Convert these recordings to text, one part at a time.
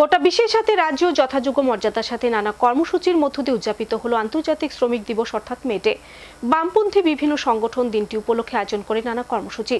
গোটা বিশ্বের সাথে রাজ্য যথাযোগ্য মর্যাদার সাথে নানা কর্মসূচির মধ্য দিয়ে উদযাপিত হলো আন্তর্জাতিক শ্রমিক দিবস অর্থাৎ মেটে বামপন্থী বিভিন্ন সংগঠন দিনটি উপলক্ষে আয়োজন করে নানা কর্মসূচি।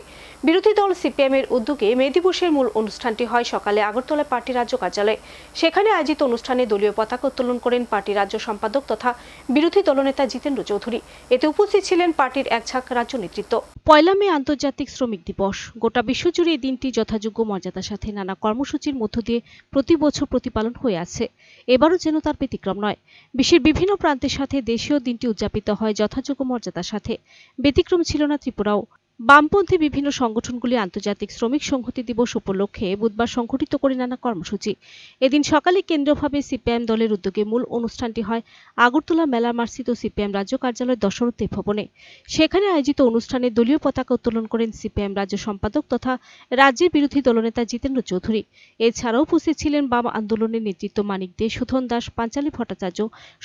বিরোধী দল সিপিএম এর উদ্যোগে মে দিবসের মূল অনুষ্ঠানটি হয় সকালে আগরতলা পার্টি রাজ্য কার্যালয়ে। সেখানে আয়োজিত অনুষ্ঠানে দলীয় পতাকা উত্তোলন করেন পার্টি রাজ্য সম্পাদক তথা বিরোধী দলনেতা জিতেন্দ্র চৌধুরী। এতে উপস্থিত ছিলেন পার্টির এক ঝাঁক রাজ্য নেতৃত্ব। পয়লা মে আন্তর্জাতিক শ্রমিক দিবস। গোটা বিশ্বজুড়ে এই দিনটি যথাযোগ্য মর্যাদার সাথে নানা কর্মসূচির মধ্য দিয়ে প্রতি বছর প্রতিপালন হয়ে আছে। এবারও যেন তার ব্যতিক্রম নয়। বিশ্বের বিভিন্ন প্রান্তের সাথে দেশীয় দিনটি উদযাপিত হয় যথাযোগ্য মর্যাদার সাথে। ব্যতিক্রম ছিল না ত্রিপুরাও। বামপন্থী বিভিন্ন সংগঠনগুলি আন্তর্জাতিক শ্রমিক সংহতি দিবস উপলক্ষে বুধবার সংঘটিত করে নানা কর্মসূচি। এদিন সকালে কেন্দ্রীয়ভাবে সিপিআইএম দলের উদ্যোগে মূল অনুষ্ঠানটি হয় আগরতলা মেলা মার্সিত সিপিএম রাজ্য কার্যালয় দশরথ ভবনে। সেখানে আয়োজিত অনুষ্ঠানে দলীয় পতাকা উত্তোলন করেন সিপিএম রাজ্য সম্পাদক তথা রাজ্যের বিরোধী দলনেতা জিতেন্দ্র চৌধুরী। এছাড়াও উপস্থিত ছিলেন বাম আন্দোলনের নেতৃত্ব মানিক দে, সুধন দাস, পাঞ্চালী ভট্টাচার্য,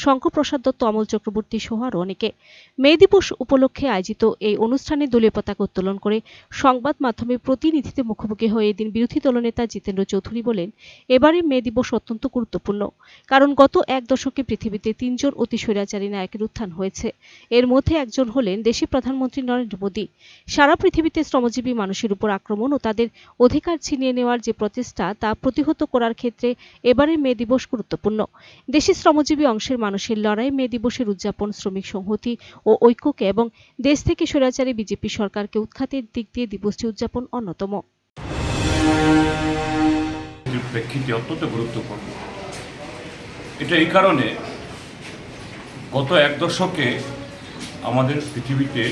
শঙ্করপ্রসাদ দত্ত, অমল চক্রবর্তী সহ আরও অনেকে। মে দিবস উপলক্ষে আয়োজিত এই অনুষ্ঠানে দলীয় পতাকা উত্তোলন করে সংবাদ মাধ্যমে প্রতিনিধিদের মুখোমুখি হয়ে এদিন বিরোধী দলনেতা জিতেন্দ্র চৌধুরী বলেন, এবারে মে দিবস অত্যন্ত গুরুত্বপূর্ণ, কারণ গত এক দশকে পৃথিবীতে তিনজন অতি স্বৈরাচারী নায়কের উত্থান হয়েছে। এর মধ্যে একজন হলেন দেশের প্রধানমন্ত্রী নরেন্দ্র মোদী। সারা পৃথিবীতে শ্রমজীবী মানুষের উপর আক্রমণ ও তাদের অধিকার ছিনিয়ে নেওয়ার যে প্রচেষ্টা, তা প্রতিহত করার ক্ষেত্রে এবারে মে দিবস গুরুত্বপূর্ণ। দেশের শ্রমজীবী অংশের মানুষের লড়াই মে দিবসের উদযাপন, শ্রমিক সংহতি ও ঐক্যকে এবং দেশ থেকে স্বৈরাচারী বিজেপি সরকারকে উৎখাতের দিক দিয়ে দিবসটি উদযাপন অন্যতম। প্রেক্ষিতে অত্যন্ত গুরুত্বপূর্ণ। এটা এই কারণে গত এক দশকে আমাদের পৃথিবীতে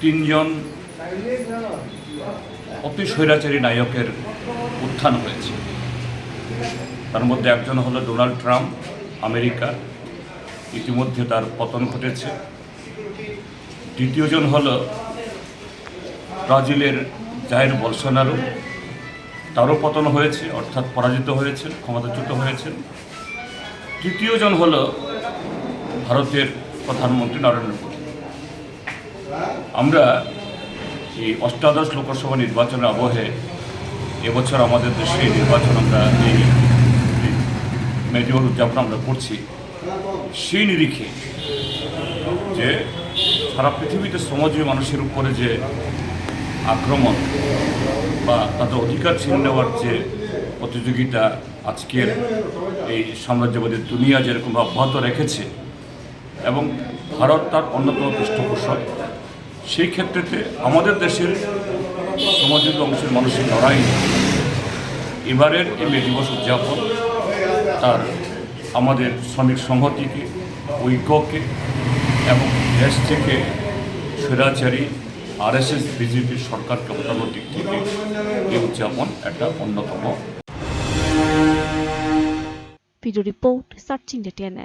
তিনজন অতি স্বৈরাচারী নায়কের উত্থান হয়েছে। তার মধ্যে একজন হলো ডোনাল্ড ট্রাম্প আমেরিকা ইতিমধ্যে তার পতন ঘটেছে। দ্বিতীয়জন হলো ব্রাজিলের জায়ের বলসোনারো। তারও পতন হয়েছে, অর্থাৎ পরাজিত হয়েছেন, ক্ষমতাচ্যুত হয়েছেন। তৃতীয়জন হল ভারতের প্রধানমন্ত্রী নরেন্দ্র মোদী। আমরা এই অষ্টাদশ লোকসভা নির্বাচনের আবহে এবছর আমাদের দেশে নির্বাচন আমরা এই মেডিওর উদযাপন আমরা করছি। সেই নিরিখে যে সারা পৃথিবীতে শ্রমজীবী মানুষের উপরে যে আক্রমণ বা তাদের অধিকার ছিনে নেওয়ার যে প্রতিযোগিতা আজকের এই সাম্রাজ্যবাদী দুনিয়া যেরকম অব্যাহত রেখেছে এবং ভারত তার অন্যতম পৃষ্ঠপোষক, সেই ক্ষেত্রেতে আমাদের দেশের শ্রমজীবী অংশের মানুষের লড়াই এবারের এই মে দিবস উদযাপন তার আমাদের শ্রমিক সংহতিকে, ঐক্যকে এবং দেশ থেকে স্বৈরাচারী আরএসএস বিজেপি সরকারকে হটানোর দিক থেকে এই উদযাপন একটা অন্যতম। Video report searching ডেটিয়ান